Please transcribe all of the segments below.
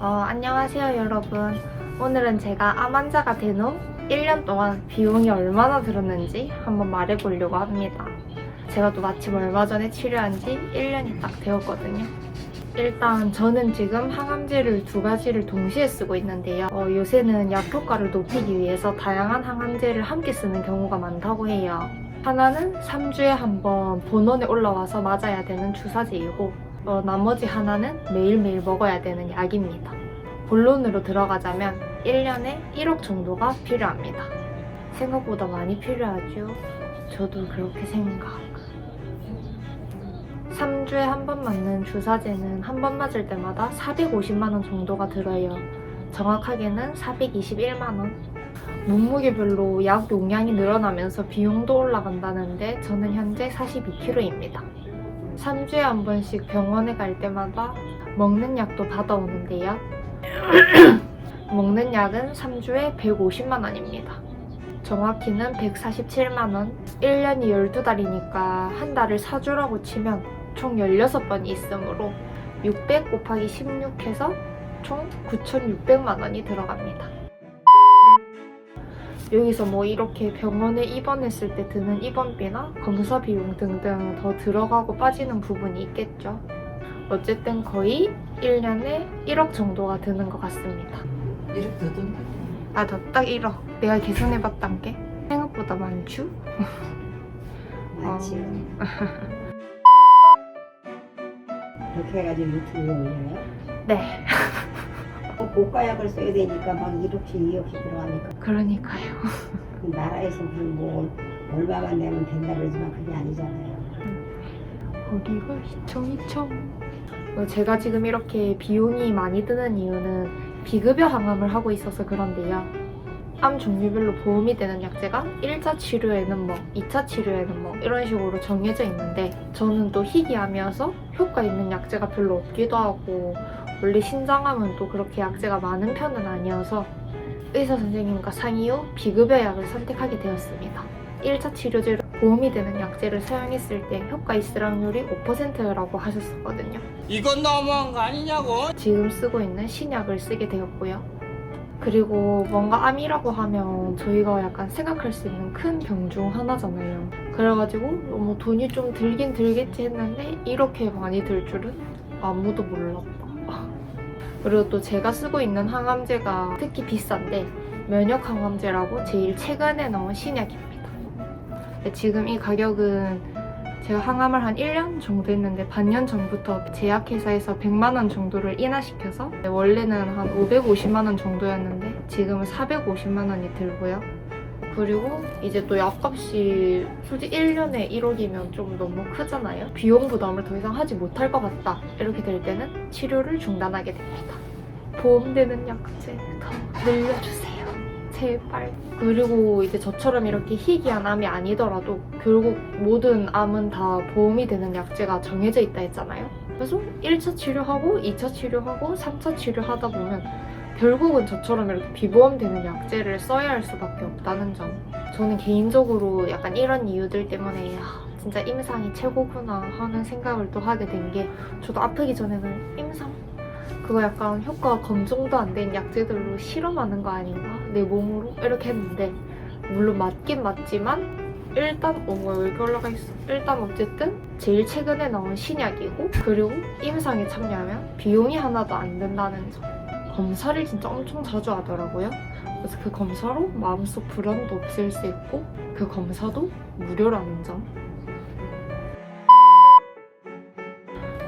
어, 안녕하세요 여러분. 오늘은 제가 암 환자가 된 후 1년 동안 비용이 얼마나 들었는지 한번 말해보려고 합니다. 제가 또 마침 얼마 전에 치료한 지 1년이 딱 되었거든요. 일단 저는 지금 항암제를 두 가지를 동시에 쓰고 있는데요. 어, 요새는 약 효과를 높이기 위해서 다양한 항암제를 함께 쓰는 경우가 많다고 해요. 하나는 3주에 한 번 본원에 올라와서 맞아야 되는 주사제이고 어, 나머지 하나는 매일매일 먹어야 되는 약입니다. 본론으로 들어가자면 1년에 1억 정도가 필요합니다. 생각보다 많이 필요하죠. 저도 그렇게 생각. 3주에 한 번 맞는 주사제는 한 번 맞을 때마다 450만원 정도가 들어요. 정확하게는 421만원. 몸무게별로 약 용량이 늘어나면서 비용도 올라간다는데 저는 현재 42kg입니다. 3주에 한 번씩 병원에 갈 때마다 먹는 약도 받아오는데요. 먹는 약은 3주에 150만 원입니다. 정확히는 147만 원. 1년이 12달이니까 한 달을 4주라고 치면 총 16번이 있으므로 600 곱하기 16해서 총 9,600만 원이 들어갑니다. 여기서 뭐 이렇게 병원에 입원했을 때 드는 입원비나 검사 비용 등등 더 들어가고 빠지는 부분이 있겠죠. 어쨌든 거의 1년에 1억 정도가 드는 것 같습니다. 이렇게 더 든다. 아, 나딱 1억. 내가 계산해봤단 게 생각보다 많죠? 맞지. 어. 그렇게 해가지고 유튜브에 올려요. 네, 고가약을 써야 되니까 막 1억씩 2억씩 들어가니까 그러니까요. 그 나라에서 무슨 뭐 얼마만 내면 된다 그러지만 그게 아니잖아요. 어디가 희청희청. 어, 제가 지금 이렇게 비용이 많이 드는 이유는 비급여 항암을 하고 있어서 그런데요. 암 종류별로 보험이 되는 약제가 1차 치료에는 뭐, 2차 치료에는 뭐 이런 식으로 정해져 있는데 저는 또 희귀암이어서 효과 있는 약제가 별로 없기도 하고 원래 신장암은 또 그렇게 약제가 많은 편은 아니어서 의사 선생님과 상의 후 비급여 약을 선택하게 되었습니다. 1차 치료제로 보험이 되는 약제를 사용했을 때 효과 확률이 5%라고 하셨었거든요. 이건 너무한 거 아니냐고? 지금 쓰고 있는 신약을 쓰게 되었고요. 그리고 뭔가 암이라고 하면 저희가 약간 생각할 수 있는 큰 병 중 하나잖아요. 그래가지고 너무 돈이 좀 들긴 들겠지 했는데 이렇게 많이 들 줄은 아무도 몰랐다. 그리고 또 제가 쓰고 있는 항암제가 특히 비싼데 면역 항암제라고 제일 최근에 나온 신약입니다. 지금 이 가격은 제가 항암을 한 1년 정도 했는데 반년 전부터 제약회사에서 100만 원 정도를 인하시켜서 원래는 한 550만 원 정도였는데 지금은 450만 원이 들고요. 그리고 이제 또 약값이 솔직히 1년에 1억이면 좀 너무 크잖아요. 비용 부담을 더 이상 하지 못할 것 같다. 이렇게 될 때는 치료를 중단하게 됩니다. 보험되는 약제 더 늘려주세요. 제발. 그리고 이제 저처럼 이렇게 희귀한 암이 아니더라도 결국 모든 암은 다 보험이 되는 약제가 정해져 있다 했잖아요. 그래서 1차 치료하고 2차 치료하고 3차 치료하다 보면 결국은 저처럼 이렇게 비보험되는 약제를 써야 할 수밖에 없다는 점. 저는 개인적으로 약간 이런 이유들 때문에 아, 진짜 임상이 최고구나 하는 생각을 또 하게 된 게 저도 아프기 전에는 임상? 그거 약간 효과 검증도 안 된 약제들로 실험하는 거 아닌가? 내 몸으로? 이렇게 했는데 물론 맞긴 맞지만 일단 어머 왜 이렇게 올라가 있어? 일단 어쨌든 제일 최근에 나온 신약이고 그리고 임상에 참여하면 비용이 하나도 안 든다는 점 검사를 진짜 엄청 자주 하더라고요. 그래서 그 검사로 마음속 불안도 없앨 수 있고 그 검사도 무료라는 점.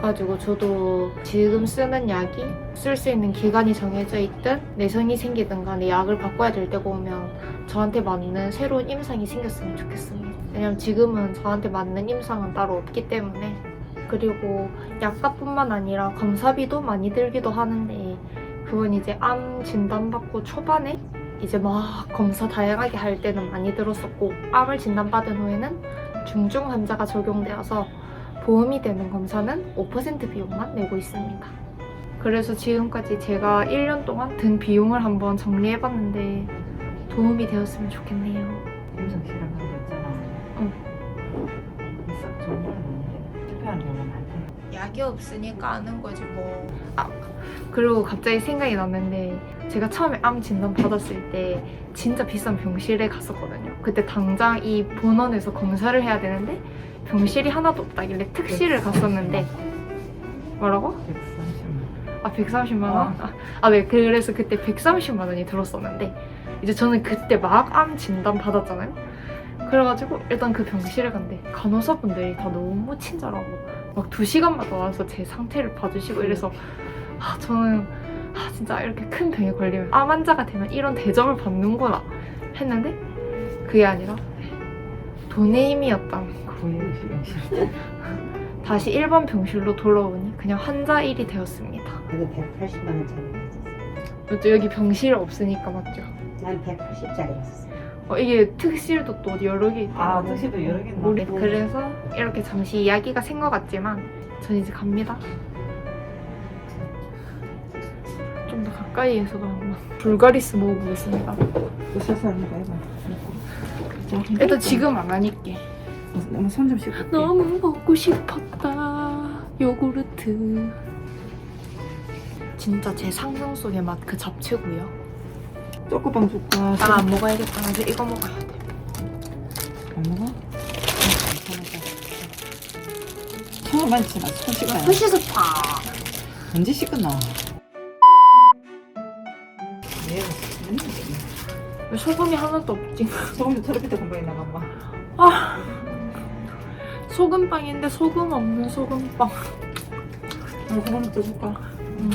가지고 저도 지금 쓰는 약이 쓸 수 있는 기간이 정해져 있든 내성이 생기든 간에 약을 바꿔야 될 때가 오면 저한테 맞는 새로운 임상이 생겼으면 좋겠습니다. 왜냐면 지금은 저한테 맞는 임상은 따로 없기 때문에. 그리고 약값뿐만 아니라 검사비도 많이 들기도 하는데 그건 이제 암 진단받고 초반에 이제 막 검사 다양하게 할 때는 많이 들었었고 암을 진단받은 후에는 중증 환자가 적용되어서 보험이 되는 검사는 5% 비용만 내고 있습니다. 그래서 지금까지 제가 1년 동안 든 비용을 한번 정리해봤는데 도움이 되었으면 좋겠네요. 임상 실험하는 거 있잖아. 응. 싹건 아닌데 실패하는 경우는 많대. 약이 없으니까 아는 거지 뭐. 아 그리고 갑자기 생각이 났는데 제가 처음에 암 진단 받았을 때 진짜 비싼 병실에 갔었거든요. 그때 당장 이 본원에서 검사를 해야 되는데 병실이 하나도 없다길래 특실을 갔었는데 뭐라고? 130만. 아 130만 원? 아 네 그래서 그때 130만 원이 들었었는데 이제 저는 그때 막 암 진단 받았잖아요. 그래가지고 일단 그 병실에 갔는데 간호사분들이 다 너무 친절하고 막 두 시간마다 와서 제 상태를 봐주시고 이래서 아 저는 아 진짜 이렇게 큰 병에 걸리면 암 환자가 되면 이런 대접을 받는구나 했는데 그게 아니라 돈의 영실. 다시 다시 일반 병실로 돌아오니 그냥 환자 일이 되었습니다. 그게 180만 원짜리. 또 여기 병실 없으니까 맞죠? 난 180짜리였어. 어, 이게 특실도 또 여러 개 있더라고요. 아, 특실도 여러 개 있나? 우리 그래서 이렇게 잠시 이야기가 생것 같지만 전 이제 갑니다. 좀 더 가까이에서도 한번 불가리스 먹어보겠습니다. 자, 일단 지금 안 하니까. 너무 손좀 씻고. 너무 먹고 싶었다. 요구르트. 진짜 제 상상 속의 맛 그 잡채고요. 초코빵 줄까? 나안 먹어야겠다. 나 이제 이거 먹어야 돼. 안 먹어? 처음 만지지 마. 손 씻어야 돼. 후시 스파. 언제 씻었나? 네, 왜 소금이 하나도 없지? 소금도 털어피트 건방에 나간다. 아 소금빵인데 소금 없는 소금빵. 이거 한번 더 줄까? 음.